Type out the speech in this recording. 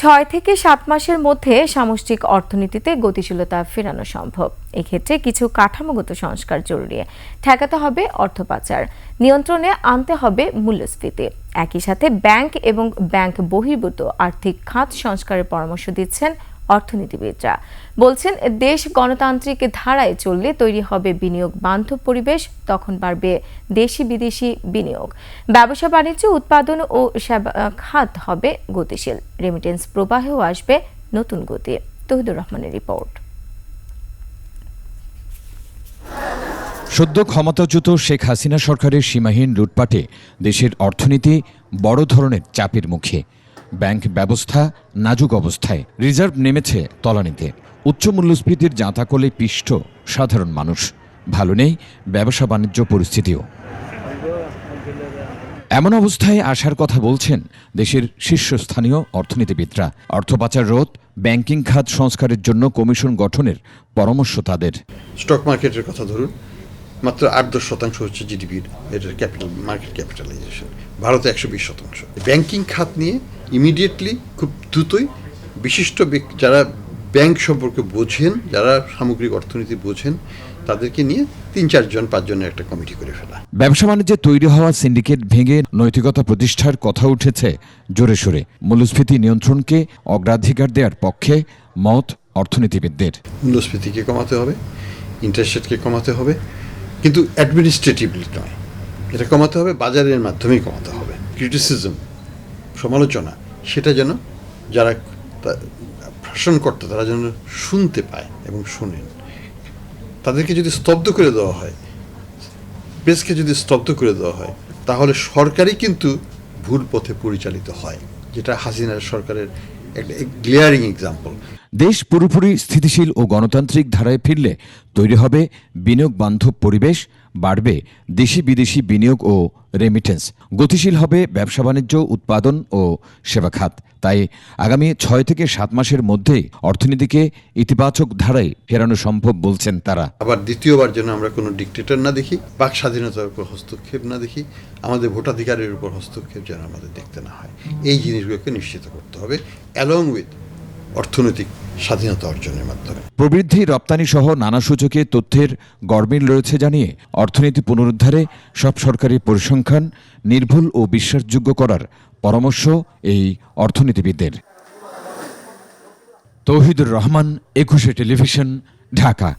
ছয় থেকে সাত মাসের মধ্যে সামষ্টিক অর্থনীতিতে গতিশীলতা ফেরানো সম্ভব। এক্ষেত্রে কিছু কাঠামোগত সংস্কার জরুরি। ঠেকাতে হবে অর্থ পাচার। নিয়ন্ত্রণে আনতে হবে মূল্যস্ফীতি। একই সাথে ব্যাংক এবং ব্যাংক বহির্ভূত আর্থিক খাত সংস্কারের পরামর্শ দিচ্ছেন অর্থনীতিবিদরা। বলছেন, দেশ গণতান্ত্রিক ধারায় চললে তৈরি হবে বিনিয়োগ বান্ধব পরিবেশ, তখন বাড়বে দেশি বিদেশি বিনিয়োগ। ব্যবসা, বাণিজ্য, উৎপাদন ও সেবা, খাত হবে গতিশীল। রেমিটেন্স প্রবাহেও আসবে নতুন গতি। তহিদুর রহমানের রিপোর্ট। সদ্য ক্ষমতাচ্যুত শেখ হাসিনা সরকারের সীমাহীন লুটপাটে দেশের অর্থনীতি বড় ধরনের চাপের মুখে। ব্যাংক ব্যবস্থা নাজুক অবস্থায়। রিজার্ভ নেমেছে তলানিতে। উচ্চ মূল্যস্ফীতির জাঁতাকলে পিষ্ট সাধারণ মানুষ। ভালো নেই ব্যবসা বাণিজ্য পরিস্থিতিও। এমন অবস্থায় আসার কথা বলছেন দেশের শীর্ষস্থানীয় অর্থনীতিবিদরা। অর্থপাচার রোধ, ব্যাংকিং খাত সংস্কারের জন্য কমিশন গঠনের পরামর্শ তাদের। স্টক মার্কেটের কথা ধরুন। মাত্র আট দশ শতাংশ হচ্ছে জিডিপির এটার ক্যাপিটাল মার্কেট ক্যাপিটালাইজেশন ভারতে একশো বিশ শতাংশ। ব্যাংকিং খাত নিয়ে ইমিডিয়েটলি খুব দ্রুতই বিশিষ্ট যারা ব্যাংক সম্পর্কে বোঝেন যারা সামগ্রিক অর্থনীতি বোঝেন তাদেরকে নিয়ে তিন চারজন পাঁচজনের একটা কমিটি করে ফেলা। ব্যবসা বাণিজ্যে তৈরি হওয়া সিন্ডিকেট ভেঙে নৈতিকতা প্রতিষ্ঠার কথা উঠেছে জোরে সোরে। মূল্যস্ফীতি নিয়ন্ত্রণকে অগ্রাধিকার দেওয়ার পক্ষে মত অর্থনীতিবিদদের। মূল্যস্ফীতিকে কমাতে হবে ইন্টারেস্ট রেটকে কমাতে হবে কিন্তু অ্যাডমিনিস্ট্রেটিভলি নয়। এটা কমাতে হবে, বাজারের মাধ্যমেই কমাতে হবে। ক্রিটিসিজম সমালোচনা, সেটা যেন যারা শাসনকর্তা তারা যেন শুনতে পায় এবং শোনেন। তাদেরকে যদি স্তব্ধ করে দেওয়া হয় প্রেসকে যদি স্তব্ধ করে দেওয়া হয়, তাহলে সরকারই কিন্তু ভুল পথে পরিচালিত হয়, যেটা হাসিনার সরকারের দেশ পুরোপুরি স্থিতিশীল ও গণতান্ত্রিক ধারায় ফিরলে তৈরি হবে বিনিয়োগ বান্ধব পরিবেশ বাড়বে দেশি বিদেশি বিনিয়োগ ও রেমিটেন্স গতিশীল হবে ব্যবসা বাণিজ্য, উৎপাদন ও সেবা খাত। তাই আগামী ছয় থেকে সাত মাসের মধ্যেই অর্থনীতিকে ইতিবাচক ধারায় ফেরানো সম্ভব বলছেন তারা। আবার দ্বিতীয়বার যেন আমরা কোনো ডিকটেটর না দেখি, বাক স্বাধীনতার উপর হস্তক্ষেপ না দেখি, আমাদের ভোটাধিকারের উপর হস্তক্ষেপ যেন আমাদের দেখতে না হয়। এই জিনিসগুলোকে নিশ্চিত করতে হবে অ্যালং উইথ অর্থনৈতিক স্বাধীনতা অর্জনের মাধ্যমে। প্রবৃদ্ধি, রপ্তানি সহ নানা সূচকে তথ্যের গরমিল রয়েছে জানিয়ে অর্থনীতি পুনরুদ্ধারে সব সরকারি পরিসংখ্যান নির্ভুল ও বিশ্বাসযোগ্য করার পরামর্শ এই অর্থনীতিবিদদের। তৌহিদুর রহমান, একুশে টেলিভিশন, ঢাকা।